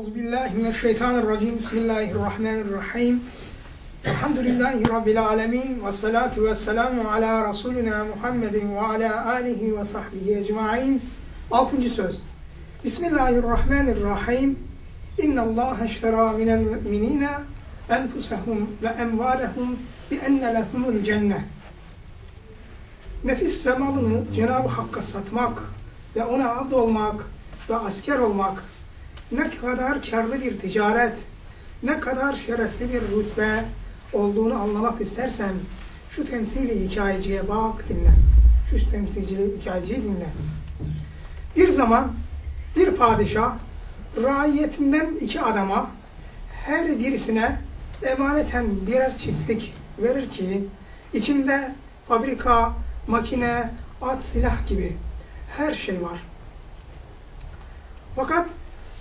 Euzu billahi mineşşeytanirracim. Bismillahirrahmanirrahim. Elhamdülillahi rabbil alamin ve salatu vesselamu ala rasulina Muhammedin ve ala alihi ve sahbihi ecmaîn. Altıncı söz. Bismillahirrahmanirrahim. İnna Allah eştera minel müminine enfusahum ve emvalehum bi enne lehumul cennet. Nefis ve malını Cenab-ı Hakk'a satmak ve ona abd olmak ve asker olmak ne kadar karlı bir ticaret, ne kadar şerefli bir rütbe olduğunu anlamak istersen şu temsili hikayeciye bak dinle. Şu temsilci hikayeciyi dinle. Bir zaman bir padişah raiyetinden iki adama her birisine emaneten birer çiftlik verir ki içinde fabrika, makine, at, silah gibi her şey var. Fakat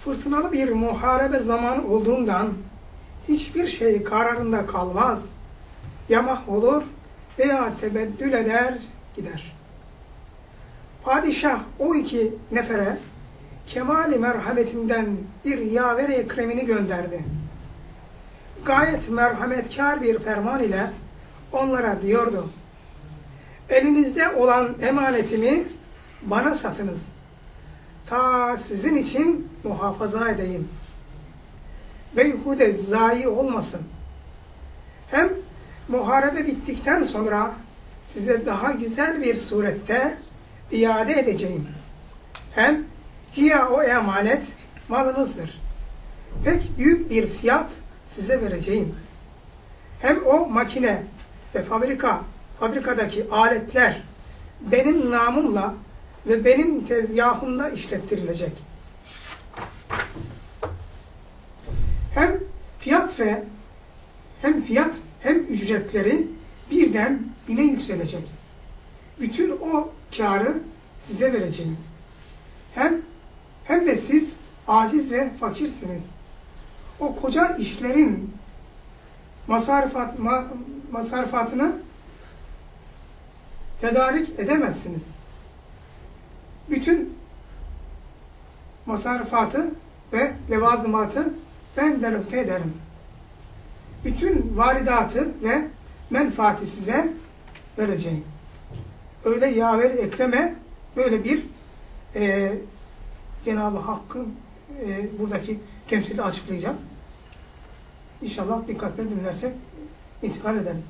fırtınalı bir muharebe zamanı olduğundan hiçbir şey kararında kalmaz. Ya olur veya tebeddül eder gider. Padişah o iki nefere kemali merhametinden bir yaver ekremini gönderdi. Gayet merhametkar bir ferman ile onlara diyordu. Elinizde olan emanetimi bana satınız. Ta sizin için muhafaza edeyim. Beyhude zayi olmasın. Hem muharebe bittikten sonra size daha güzel bir surette iade edeceğim. Hem güya o emanet malınızdır. Pek büyük bir fiyat size vereceğim. Hem o makine ve fabrika, fabrikadaki aletler benim namımla ve benim tezgahımda işlettirilecek. Hem fiyat ve hem fiyat hem ücretlerin birden bine yükselecek. Bütün o karı size vereceğim. Hem hem de siz aciz ve fakirsiniz. O koca işlerin masarifat, ma, masarifatını tedarik edemezsiniz. Bütün masarifatı ve levazımatı ben derukte ederim. Bütün varidatı ve menfaati size vereceğim. Öyle yaver ekreme böyle bir e, Cenab-ı Hakk'ın e, buradaki temsili açıklayacak. İnşallah dikkatle dinlersek intikal ederiz.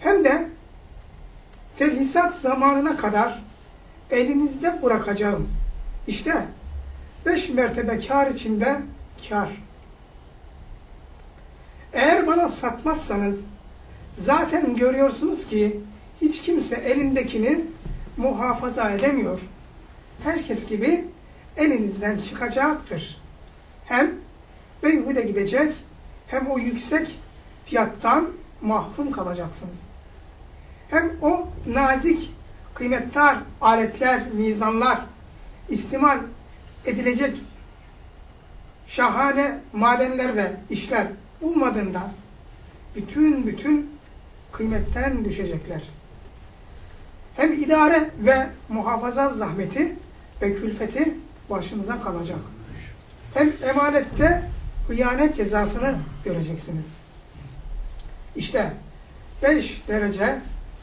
Hem de telhisat zamanına kadar elinizde bırakacağım. İşte beş mertebe kar içinde kar. Eğer bana satmazsanız zaten görüyorsunuz ki hiç kimse elindekini muhafaza edemiyor. Herkes gibi elinizden çıkacaktır. Hem beyhude gidecek hem o yüksek fiyattan mahrum kalacaksınız. Hem o nazik, kıymettar aletler, mizanlar istimal edilecek şahane madenler ve işler olmadığından bütün bütün kıymetten düşecekler. Hem idare ve muhafaza zahmeti ve külfeti başınıza kalacak. Hem emanette hıyanet cezasını göreceksiniz. İşte beş derece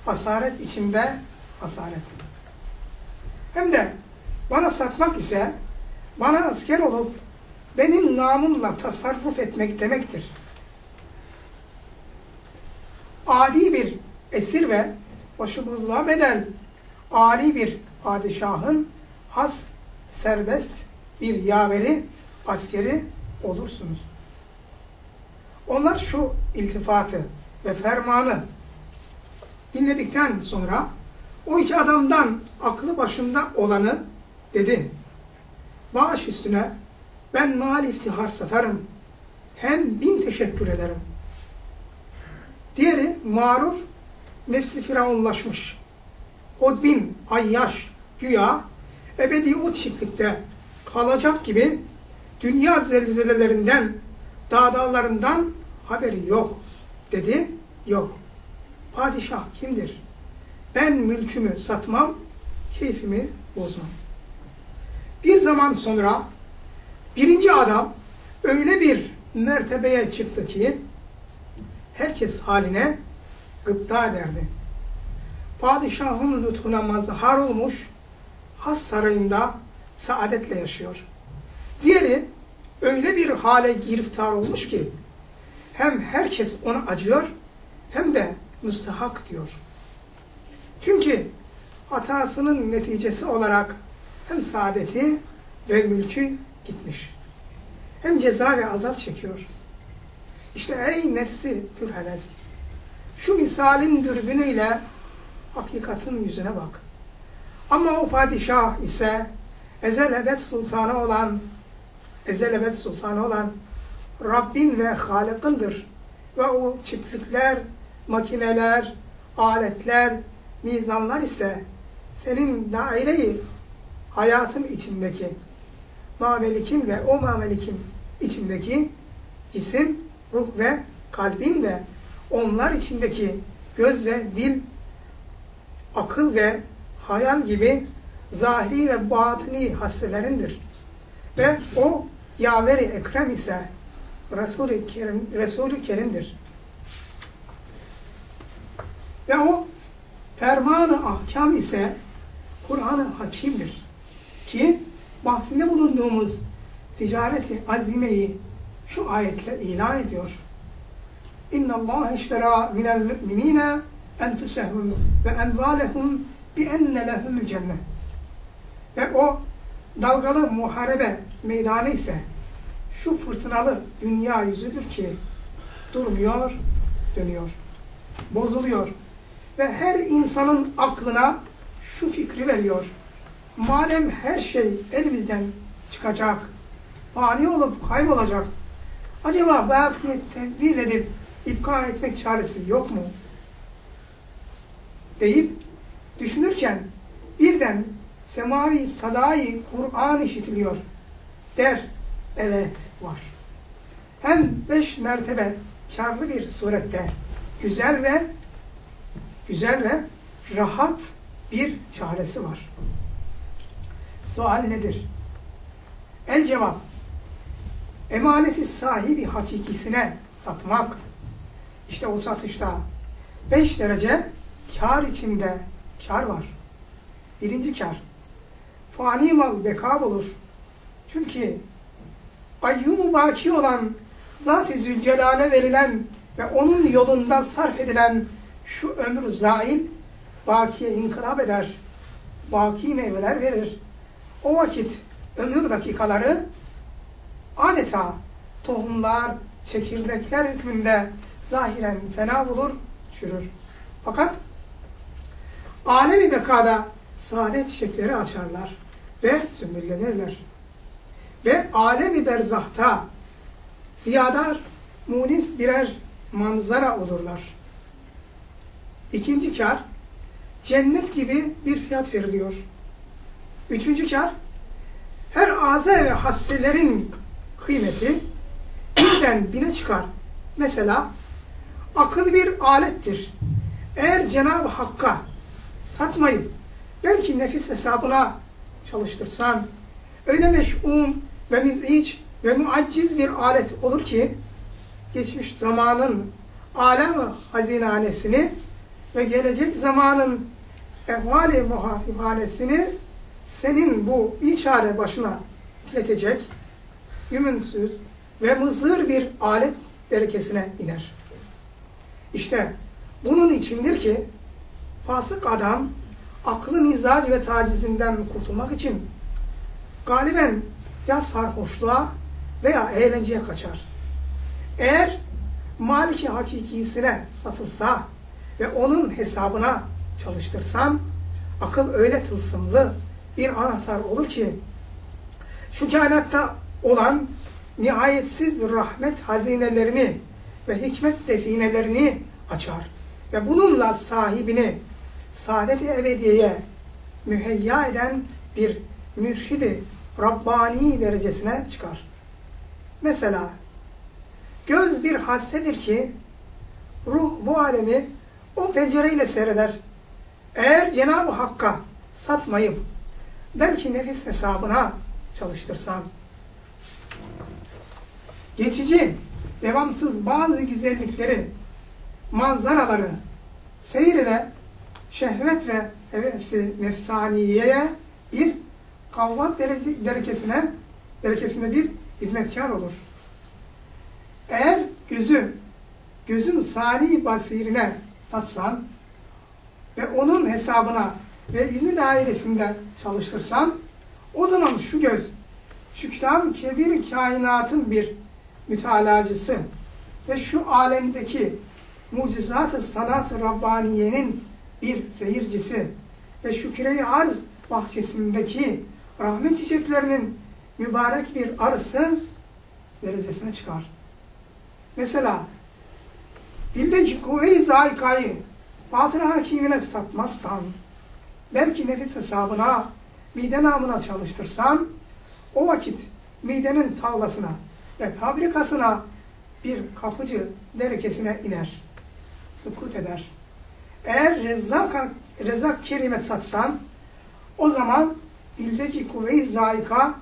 hasaret içinde hasaret. Hem de bana satmak ise bana asker olup benim namımla tasarruf etmek demektir. Adi bir esir ve başımıza bedel âli bir padişahın has, serbest bir yaveri, askeri olursunuz. Onlar şu iltifatı ve fermanı dinledikten sonra o iki adamdan aklı başında olanı dedi. Bağış üstüne ben mal iftihar satarım. Hem bin teşekkür ederim. Diğeri mağrur, nefsi firavunlaşmış. Hodbin, ayyaş, güya ebedi o çiftlikte kalacak gibi dünya zelzelelerinden, dağdağlarından haberi yok. Dedi, yok. Padişah kimdir? Ben mülkümü satmam, keyfimi bozmam. Bir zaman sonra birinci adam öyle bir mertebeye çıktı ki herkes haline gıpta ederdi. Padişahın lütfuna mazhar olmuş, has sarayında saadetle yaşıyor. Diğeri öyle bir hale giriftar olmuş ki hem herkes ona acıyor hem de müstahak diyor. Çünkü hatasının neticesi olarak hem saadeti ve mülkü gitmiş. Hem ceza ve azap çekiyor. İşte ey nefsi pürheles. Şu misalin dürbünüyle hakikatin yüzüne bak. Ama o padişah ise ezel ebed sultanı olan ezel ebed sultanı olan Rabbin ve Halık'ındır. Ve o çiftlikler, makineler, aletler, mizanlar ise senin daireyi hayatın içindeki mamelikin ve o mamelikin içindeki cisim, ruh ve kalbin ve onlar içindeki göz ve dil, akıl ve hayal gibi zahiri ve batini hasselerindir. Ve o yaveri ekrem ise Resul-i Kerim, Resul Kerim'dir. Ve o fermanı ahkam ise Kur'an-ı Hakim'dir. Ki bahsinde bulunduğumuz ticareti azimeyi şu ayetle ilan ediyor. İnna Allah iştera minel müminine enfusehum ve envalehum bi enne lehumul cennet. Ve o dalgalı muharebe meydanı ise şu fırtınalı dünya yüzüdür ki durmuyor, dönüyor, bozuluyor. Ve her insanın aklına şu fikri veriyor. Madem her şey elimizden çıkacak, fani olup kaybolacak, acaba bakiyet tedbir edip ipka etmek çaresi yok mu? Deyip düşünürken birden semavi sadayı Kur'an işitiliyor. Der, evet var. Hem beş mertebe karlı bir surette güzel ve güzel ve rahat bir çaresi var. Sual nedir? El cevap. Emaneti sahibi hakikisine satmak. İşte o satışta beş derece kar içinde kar var. Birinci kar. Fani mal beka bulur. Çünkü kayyum baki olan Zat-ı Zülcelal'e verilen ve onun yolunda sarf edilen şu ömür zail bakiye inkılap eder. Baki meyveler verir. O vakit ömür dakikaları adeta tohumlar, çekirdekler hükmünde zahiren fena bulur, çürür. Fakat alemi bekada saadet çiçekleri açarlar ve sümbüllenirler. Ve alemi berzahta ziyadar, munis birer manzara olurlar. İkinci kar, cennet gibi bir fiyat veriliyor. Üçüncü kar, her aze ve hasselerin kıymeti birden bine çıkar. Mesela akıl bir alettir. Eğer Cenab-ı Hakk'a satmayıp belki nefis hesabına çalıştırsan öyle meş'um ve miziç ve muacciz bir alet olur ki geçmiş zamanın alem hazinanesini ve gelecek zamanın ehvali muhafifhanesini senin bu işare başına iletecek yümünsüz ve mızır bir alet derekesine iner. İşte bunun içindir ki fasık adam aklı mizac ve tacizinden kurtulmak için galiben ya sarhoşluğa veya eğlenceye kaçar. Eğer maliki hakikisine satılsa ve onun hesabına çalıştırsan akıl öyle tılsımlı bir anahtar olur ki şu kainatta olan nihayetsiz rahmet hazinelerini ve hikmet definelerini açar. Ve bununla sahibini saadet-i ebediyeye müheyya eden bir mürşidi Rabbani derecesine çıkar. Mesela göz bir hassedir ki ruh bu alemi o pencereyle seyreder. Eğer Cenab-ı Hakk'a satmayıp belki nefis hesabına çalıştırsan geçici, devamsız bazı güzellikleri, manzaraları seyrede şehvet ve hevesi nefsaniyeye bir kavvat derece, derekesine, derekesinde bir hizmetkar olur. Eğer gözü, gözün sani basirine satsan ve onun hesabına ve izni dairesinde çalıştırsan, o zaman şu göz, şu kitab-ı kebir kainatın bir mütalacısı ve şu alemdeki mucizat-ı sanat-ı Rabbaniye'nin bir seyircisi ve şu küre arz bahçesindeki rahmet çiçeklerinin mübarek bir arısı derecesine çıkar. Mesela dildeki kuvve-i zayikayı batır hakimine satmazsan, belki nefis hesabına, mide namına çalıştırsan, o vakit midenin tavlasına ve fabrikasına bir kapıcı derekesine iner. Sukut eder. Eğer rezzak, rezzak kerimet satsan, o zaman dildeki kuvve-i zayika,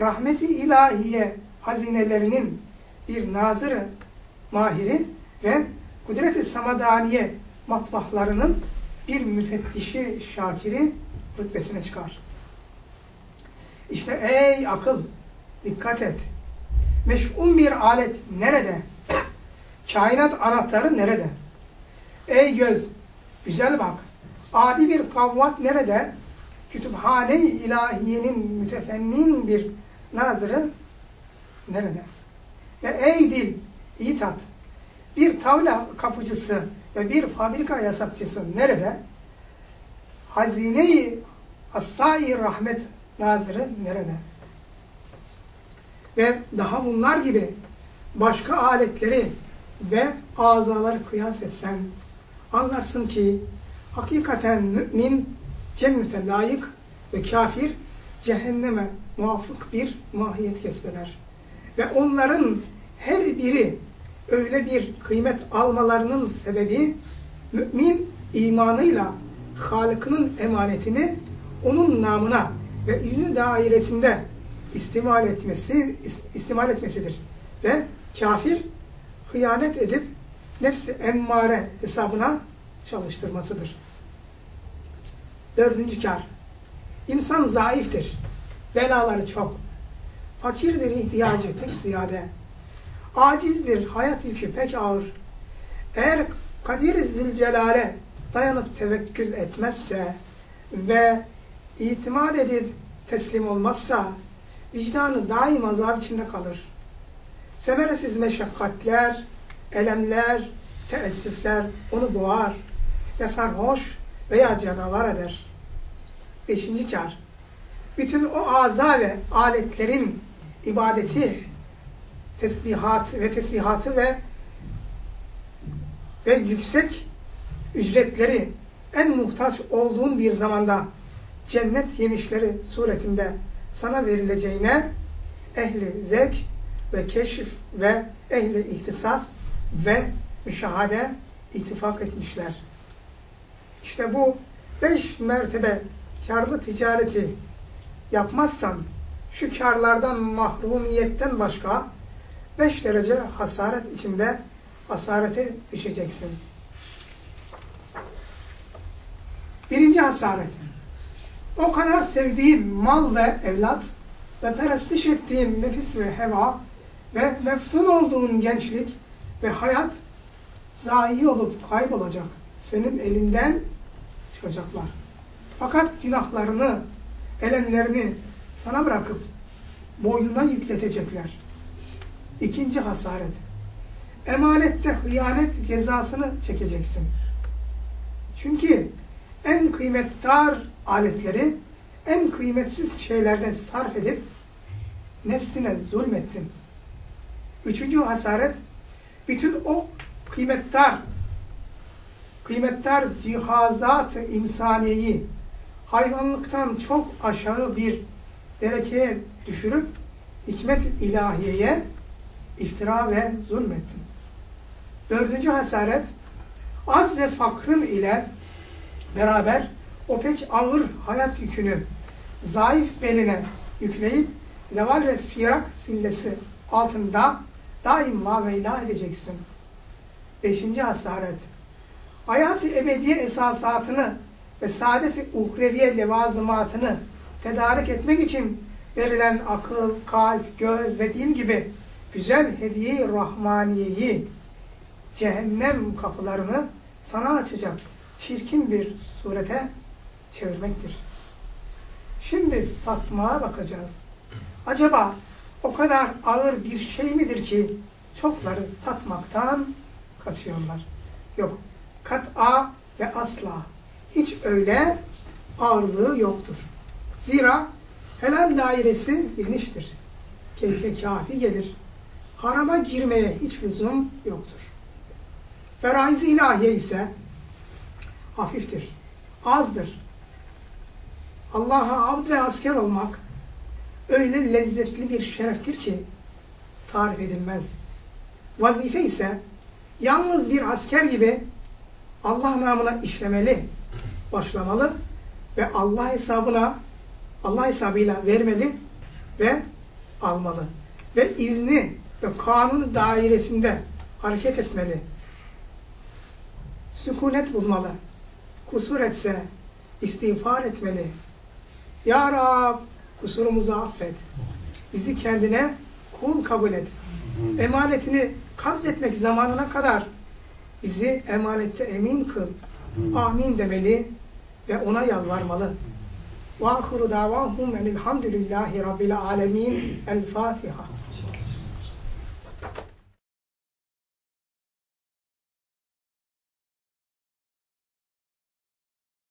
rahmeti ilahiye hazinelerinin bir nazırı, mahiri ve kudret-i samadaniye matbahlarının bir müfettişi, şakiri rütbesine çıkar. İşte ey akıl, dikkat et. Meş'un bir alet nerede? Kainat anahtarı nerede? Ey göz, güzel bak. Adi bir kavvat nerede? Kütüphane-i ilahiyenin mütefennin bir nazırı nerede? Ve ey dil, iyi tat. Bir tavla kapıcısı ve bir fabrika yasakçısı nerede? Hazine-i Rahmet Nazırı nerede? Ve daha bunlar gibi başka aletleri ve azaları kıyas etsen anlarsın ki hakikaten mümin cennete layık ve kafir cehenneme muvafık bir mahiyet kesbeder. Ve onların her biri öyle bir kıymet almalarının sebebi mümin imanıyla Halık'ın emanetini onun namına ve izni dairesinde istimal etmesi istimal etmesidir. Ve kafir hıyanet edip nefsi emmare hesabına çalıştırmasıdır. Dördüncü kar. İnsan zayıftır. Belaları çok. Fakirdir ihtiyacı pek ziyade. Acizdir hayat yükü pek ağır. Eğer Kadir Zilcelal'e dayanıp tevekkül etmezse ve itimat edip teslim olmazsa vicdanı daim azap içinde kalır. Semeresiz meşakkatler, elemler, teessüfler onu boğar ya sarhoş veya canavar eder. Beşinci kar. Bütün o aza ve aletlerin ibadeti, tesbihat ve tesbihatı ve ve yüksek ücretleri en muhtaç olduğun bir zamanda cennet yemişleri suretinde sana verileceğine ehli zevk ve keşif ve ehli ihtisas ve müşahade ittifak etmişler. İşte bu beş mertebe karlı ticareti yapmazsan şu karlardan mahrumiyetten başka beş derece hasaret içinde hasarete düşeceksin. Birinci hasaret. O kadar sevdiğin mal ve evlat ve perestiş ettiğin nefis ve heva ve meftun olduğun gençlik ve hayat zayi olup kaybolacak. Senin elinden çıkacaklar. Fakat günahlarını, elemlerini sana bırakıp boynuna yükletecekler. İkinci hasaret. Emanette hıyanet cezasını çekeceksin. Çünkü en kıymetdar aletleri en kıymetsiz şeylerden sarf edip nefsine zulmettin. Üçüncü hasaret, bütün o kıymetdar, kıymetdar cihazat-ı insaniyeyi hayvanlıktan çok aşağı bir derekeye düşürüp hikmet ilahiyeye iftira ve zulmettin. Dördüncü hasaret, az ve fakrın ile beraber o pek ağır hayat yükünü zayıf beline yükleyip zeval ve firak sillesi altında daim maveyla edeceksin. Beşinci hasaret. Hayat-ı ebediye esasatını ve saadet-i uhreviye levazımatını tedarik etmek için verilen akıl, kalp, göz ve dil gibi güzel hediye-i rahmaniyeyi cehennem kapılarını sana açacak çirkin bir surete çevirmektir. Şimdi satmaya bakacağız. Acaba o kadar ağır bir şey midir ki çokları satmaktan kaçıyorlar? Yok. Kat'a ve asla hiç öyle ağırlığı yoktur. Zira helal dairesi geniştir. Keyfe kafi gelir. Harama girmeye hiç lüzum yoktur. Feraiz-i ilahiye ise hafiftir, azdır. Allah'a abd ve asker olmak öyle lezzetli bir şereftir ki tarif edilmez. Vazife ise yalnız bir asker gibi Allah namına işlemeli, başlamalı ve Allah hesabına Allah hesabıyla vermeli ve almalı. Ve izni ve kanun dairesinde hareket etmeli. Sükunet bulmalı. Kusur etse istiğfar etmeli. Ya Rab kusurumuzu affet. Bizi kendine kul kabul et. Emanetini kabz etmek zamanına kadar bizi emanette emin kıl. Amin demeli ve ona yalvarmalı. Ve ahiru davahum enilhamdülillahi rabbil alemin. El Fatiha.